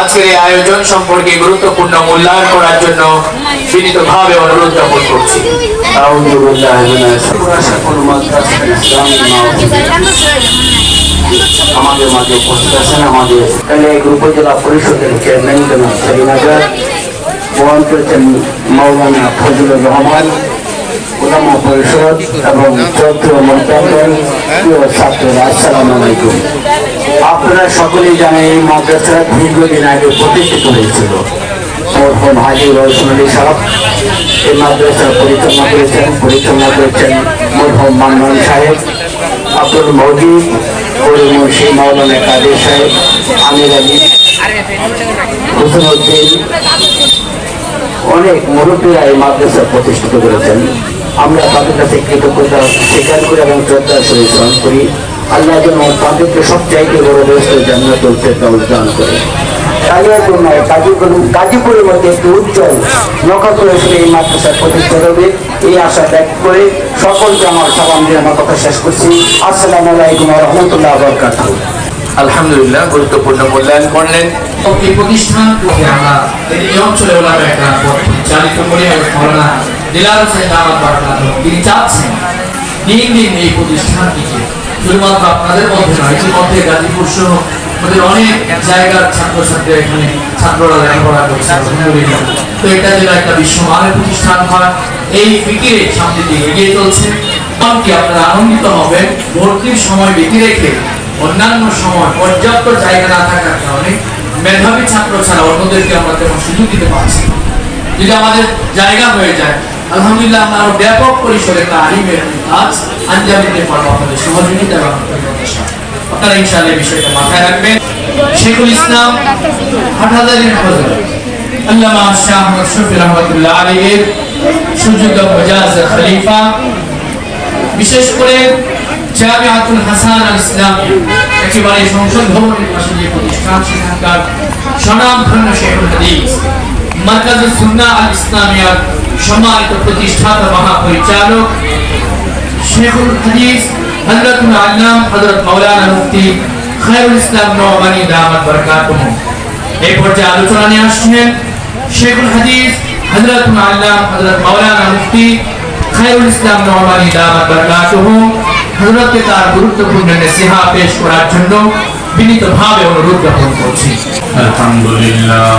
আজকের এই আয়োজন সম্পর্কে গুরুত্বপূর্ণ মূল্যায়ন করার জন্য বিনীতভাবে অনুরোধ জ্ঞাপন করছি। আমাদের মাঝে উপস্থিত আছেন আমাদের পরিষদের চেয়ারম্যান শ্রীনগর বহন করেছেন মৌলানা ফজলুর রহমান পরিষদ এবং চৌধুরী মন্ত্রণালয় ও ছাত্ররা আলাইকুম। আপনারা সকলেই জানেন এই মাদ্রাসা দীর্ঘদিন আগে প্রতিষ্ঠিত হয়েছিল। মরহুম হাজি রহসুল সাহেব এই মাদ্রাসা পরিচালনা করেছেন পরিচালনা করেছেন মরহুম মান্নান সাহেব, আব্দুল মজিদ পরিমর্শি মৌলানা কাদের সাহেব, আমির আলী হোসেন অনেক মুরব্বীরা এই মাদ্রাসা প্রতিষ্ঠিত করেছেন। আমরা তাদের কাছে কৃতজ্ঞতা স্বীকার করি এবং শ্রদ্ধার সহিত স্মরণ করি। আল্লাহ যেন তাদেরকে সব চাইতে বড় ব্যস্ত জান্নাতুল ফেরদাউস দান করে। কালিয়াপুর নয় গাজীপুর গাজীপুরের মধ্যে একটি উজ্জ্বল নক্ষত্র হিসেবে এই মাদ্রাসার প্রতিষ্ঠা হবে এই আশা ত্যাগ করে সকলকে আমার সালাম দিয়ে আমার কথা শেষ করছি। আসসালামু আলাইকুম রহমতুল্লাহ বরকাতুহ। আলহামদুলিল্লাহ গুরুত্বপূর্ণ মূল্যায়ন করলেন। এই প্রতিষ্ঠানকে আমরা এই অঞ্চলে একটা পরিচালিত করি এবং মৌলানা দিলার হোসেন দামাত তিনি চাচ্ছেন দিন দিন এই প্রতিষ্ঠানটিকে শুধুমাত্র আপনাদের মধ্যে নয় ইতিমধ্যে গাজীপুর সহ আমাদের অনেক জায়গার ছাত্রছাত্রী এখানে, ছাত্ররা লেখাপড়া করছে তো এটা যেন একটা বিশ্বমানের প্রতিষ্ঠান হয়, এই ফিকিরে সামনের দিকে এগিয়ে চলছে। এমনকি আপনারা আনন্দিত হবেন, ভর্তির সময় ব্যতি রেখে অন্যান্য সময় পর্যাপ্ত জায়গা না থাকার কারণে মেধাবী ছাত্র ছাড়া অন্যদেরকে আমরা তেমন সুযোগ দিতে পারছি যদি আমাদের জায়গা হয়ে যায় আলহামদুলিল্লাহ, আমরা আরও ব্যাপক পরিসরে তালিমের কাজ আঞ্জাম দিতে পারব আপনাদের সহযোগিতা এবং আপনারা ইনশাআল্লাহ বিষয়টা মাথায় রাখবেন। শেখুল ইসলাম হাটহাজারীর হজরত আল্লামা শাহ শফি রহমতুল্লাহ আলীর সুযোগ্য মজাজ খলিফা, বিশেষ করে জামিয়াতুল হাসান আল ইসলাম, একেবারে সংসদ ভবনের পাশে যে প্রতিষ্ঠান, সেখানকার স্বনামধন্য শেখুল হাদিস মার্কাজুল সুন্নাহ আল ইসলামিয়ার সম্মানিত প্রতিষ্ঠাতা মহাপরিচালক শেখুল হাদিস, হজরতুল আল্লাম হজরত মৌলানা মুফতি খায়রুল ইসলাম নোমানি দামাত বরকাতুহ। এই পর্যায়ে আলোচনা নিয়ে আসছেন শেখুল হাদিস, হজরতুল আল্লাম হজরত মৌলানা মুফতি খায়রুল ইসলাম নোমানি দামাত বরকাতুহ। হজরতকে তার গুরুত্বপূর্ণ নেসিহা পেশ করার জন্য বিনীতভাবে অনুরোধ জ্ঞাপন করছি। আলহামদুলিল্লাহ।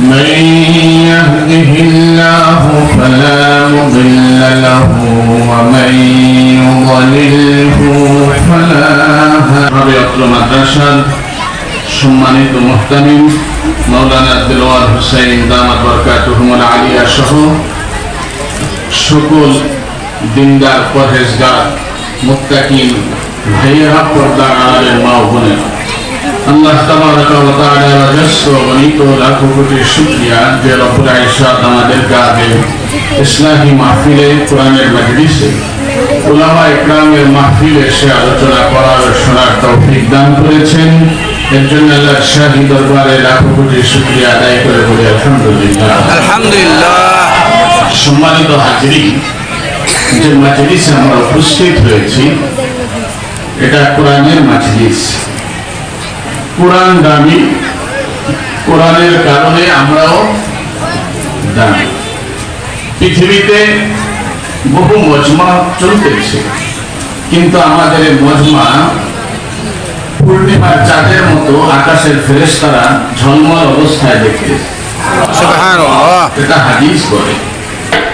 من يهده الله فلا مضل له ومن يضلله فلا هادي মাদ্রাসার সম্মানিত মুহতামিম মৌলানা দিলওয়ার হুসাইন দামাত বরকাতুহুমুল আলিয়া সহ সকল দিনদার পরহেজগার মুত্তাকিন ভাইয়েরা পর্দার আড়ালের মা ও বোনেরা আল্লাহ লাখো কোটি শুকরিয়া যে আমাদেরকে আগে ইসলামী মাহফিলে কোরআনের মজলিসে উলামা ইকরামের মাহফিলে এসে আলোচনা করার শোনার তৌফিক দান করেছেন। এর জন্য আল্লাহ শাহী দরবারে লাখো কোটি শুকরিয়া আদায় করে বলি আলহামদুলিল্লাহ। আলহামদুলিল্লাহ। সম্মানিত হাজিরি যে মজলিসে আমরা উপস্থিত হয়েছি এটা কোরআনের মজলিস। কোরআন দামি কোরআনের কারণে আমরাও দামি। পৃথিবীতে বহু মজমা চলতেছে কিন্তু আমাদের মজমা পূর্ণিমার চাঁদের মতো আকাশের ফেরেশতারা ঝলমল অবস্থায় দেখতে এটা হাদিস করে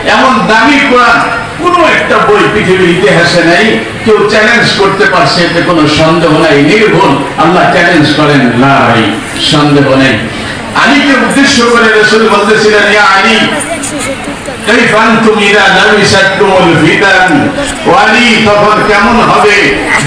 এমন দামি কোরআন কোন একটা বই পৃথিবীর ইতিহাসে নেই কেউ চ্যালেঞ্জ করতে পারছে এতে কোনো সন্দেহ নাই নির্ভুল আল্লাহ চ্যালেঞ্জ করেন লাই সন্দেহ নেই আলীকে উদ্দেশ্য করে রসুল বলতেছিলেন ইয়া আলী كيف أنتم إذا لبستم الفتن ওয়ালি তখন কেমন হবে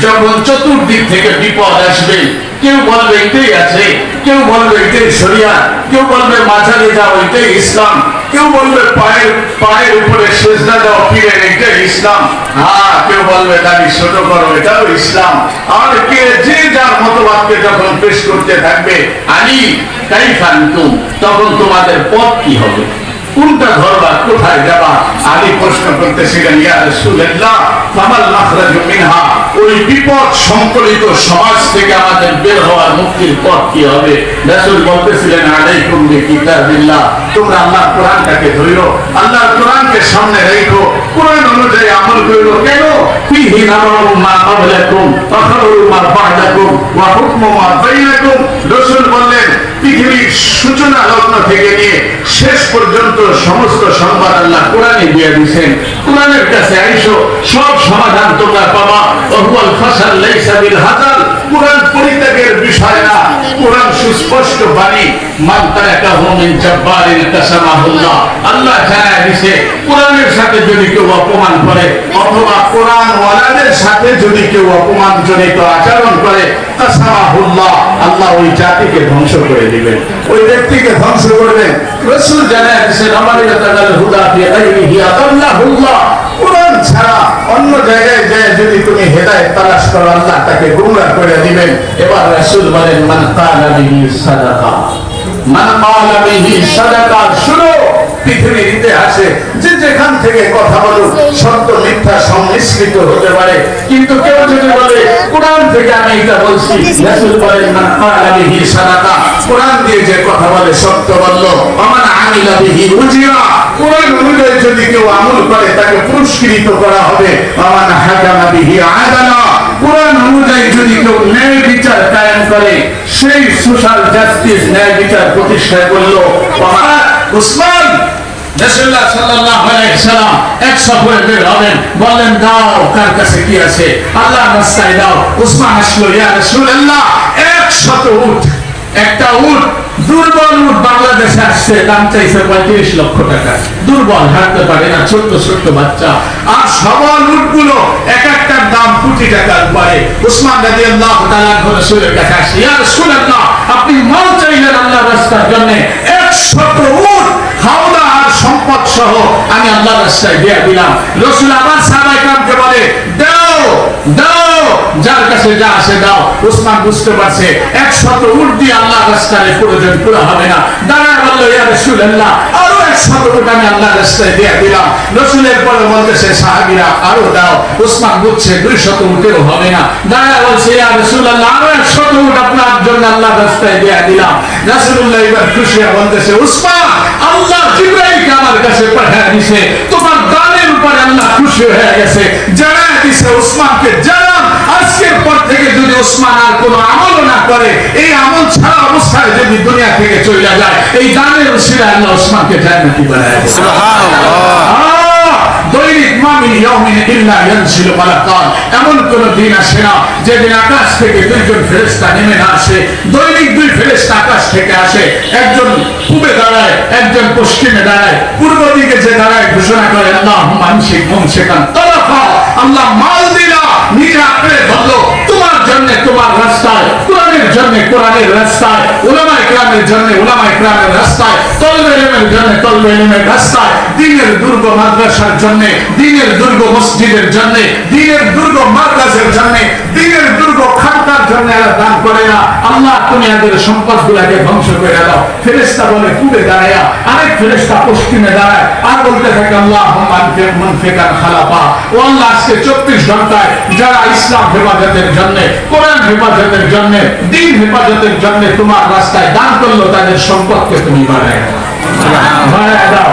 যখন চতুর্দিক থেকে বিপদ আসবে কেউ বলবে এটাই আছে কেউ বলবে এটাই শরিয়া কেউ বলবে মাঝারে যাও এটাই ইসলাম কেউ বলবে পায়ের পায়ের উপরে সেজদা দাও ফিরে এটাই ইসলাম হ্যাঁ কেউ বলবে দাবি ছোট করো এটাও ইসলাম আর কে যে যার মতবাদকে যখন পেশ করতে থাকবে, আলী কাইফান তুম, তখন তোমাদের পথ কি হবে? কোনটা ধরবা, কোথায় যাবা? প্রশ্ন করতেছিলেন, ইয়া মিনহা? ওই বিপদ সংকলিত সমাজ থেকে আমাদের বের হওয়ার মুক্তির পথ কি হবে? রাসূল বলতেছিলেন, আলাইকুম বিকিতাবিল্লাহ। তোমরা আল্লাহর কোরআনটাকে ধরো আল্লাহর কোরআনকে সামনে রেখো। কোরআন অনুযায়ী আমল করো কেন? ফিহি নাবাউ মা ক্বাবলাকুম ওয়া মা বা'দাকুম, ওয়া হুকমু মা বাইনাকুম। রাসূল বললেন, পৃথিবীর সূচনা লগ্ন থেকে নিয়ে শেষ পর্যন্ত সমস্ত সংবাদ আল্লাহ কোরআনে দিয়ে দিয়েছেন। কোরআনের কাছে আইসো, সব সমাধান তোমরা পাবা। ওহুয়াল ফাসাল লাইসা বিল কোরআন পরিত্যাগের বিষয় না। কোরআন সুস্পষ্ট বাণী। মান তারাকাহু মিন জাব্বারিন কাসামাহুল্লাহ আল্লাহ জানায় দিয়েছে কোরআনের সাথে যদি কেউ অপমান করে, অথবা কোরআন ওয়ালাদের সাথে যদি কেউ অপমানজনিত আচরণ করে কাসামাহুল্লাহ আল্লাহ ওই জাতিকে ধ্বংস করে দিবেন। ওই ব্যক্তিকে ধ্বংস করবেন। রসুল জানায় দিয়েছেন আমার ইয়াতাগাল হুদা ফি আদাল্লাহুল্লাহ। কোরআন ছাড়া অন্য জায়গায় যায় যদি তুমি হেদায়েত করো আল্লাহ তাকে গুমরাহ করে দিবেন। এবার রাসূল বলেন, মান কালা বিহি সাদাকা। মান কালা বিহি সাদাকা, শুনো, পৃথিবীর ইতিহাসে যে যেখান থেকে কথা বলুক, সত্য, মিথ্যা সংমিশ্রিত হতে পারে। কিন্তু কেউ যদি বলে, কোরআন থেকে আমি এটা বলছি। রাসূল বলেন, মান কালা বিহি সাদাকা। কোরআন দিয়ে যে কথা বলে, সত্য বলল আমান আমিলা বিহি উজিরা। কোরআন অনুযায়ী যদি কেউ আমল করে, তাকে পুরস্কৃত করা হবে আমান হাকামা বিহি আদালা। কোরআন অনুযায়ী যদি কেউ ন্যায় বিচার কায়েম করে, সেই সোশ্যাল জাস্টিস ন্যায় বিচার প্রতিষ্ঠা করল। উসমান রাসূলুল্লাহ সাল্লাল্লাহু আলাইহি সাল্লাম এক সফরে বের হলেন বললেন, দাও, কার কাছে কি আছে? আল্লাহ রাস্তায় দাও। উসমান আসলো, ইয়া রাসূলুল্লাহ 100 উট একটা উঠ দুর্বল উঠ বাংলাদেশে আসছে, দাম চাইছে পঁয়ত্রিশ লক্ষ টাকা। দুর্বল, হাঁটতে পারে না, ছোট্ট ছোট্ট বাচ্চা। আর সবল উঠগুলো এক একটার দাম কোটি টাকার উপরে। উসমান রাজি আল্লাহ তালার ঘরে শরীর টাকা আসছে আর শুনেন না আপনি মাল চাইলেন আল্লাহ রাস্তার জন্য একশত উঠ হাওদা আর সম্পদ সহ আমি আল্লাহ রাস্তায় দিয়ে দিলাম। রসুল আবার সাবাইকামকে বলে, দাও দাও যার কাছে যা আসে দাও। উসমান বুঝতে পারছে একশত আল্লাহ রাস্তায় প্রয়োজন পুরো হবে না। দাঁড়ায় বলল আরও একশত উট আমি আল্লাহ রাস্তায় দিয়ে দিলাম। রসুলের পরে বলতেছে সাহাবীরা আরও দাও। উসমান বুঝছে উটেও হবে না। দাঁড়ায় বলছে আরও একশত উট আপনার জন্য আল্লাহ রাস্তায় দিয়ে দিলাম। এবার খুশি বলতেছে, উসমান, আল্লাহ জিব্রাইলকে আমার কাছে পাঠিয়ে দিয়েছে তোমার দানের উপরে আল্লাহ খুশি হয়ে গেছে। জানায় দিছে, উসমানকে থেকে যদি উসমান আর কোনো আমল না করে এই আমল ছাড়া অবস্থায় যদি দুনিয়া থেকে চলে যায় এই দানের উসিলা আল্লাহ উসমানকে জান্নাতি বানায়। দৈনিক মামিন ইয়াউমিন ইল্লা ইয়ানসিলু মালাকান এমন কোন দিন আসে না যেদিন আকাশ থেকে দুইজন ফেরেশতা নেমে না আসে দৈনিক দুই ফেরেশতা আকাশ থেকে আসে একজন পূবে দাঁড়ায় একজন পশ্চিমে দাঁড়ায় পূর্ব দিকে যে দাঁড়ায় ঘোষণা করে আল্লাহ মানসিক মুমসিকান তলাফা আল্লাহ মাল দিলা নিজে ধরলো তোমার জন্য তোমার রাস্তায়, কোরআনের জন্য কোরআনের রাস্তায় উলামা ইকরামের জন্য উলামা ইকরামের রাস্তায়, তলবে এলেমের জন্য তলবে এলেমের রাস্তায়, দিনের দুর্গ মাদ্রাসার জন্য, দিনের দুর্গ মসজিদের জন্য, দিনের দুর্গ মাদ্রাসের জন্য, দিনের খানকার জন্য দান করে না। আল্লাহ তুমি এদের সম্পদ গুলাকে ধ্বংস করে দাও। ফেরেস্তা বলে পূবে দাঁড়ায়। আরেক ফেরেস্তা পশ্চিমে দাঁড়ায়। আর বলতে থাকে আল্লাহ খালাফা ও আল্লাহ, আজকে চব্বিশ ঘন্টায় যারা ইসলাম হেফাজতের জন্য, কোরআন হেফাজতের জন্য, দিন হেফাজতের জন্য তোমার রাস্তায় দান করল, তাদের সম্পদকে তুমি বাড়ায় বাড়ায় দাও।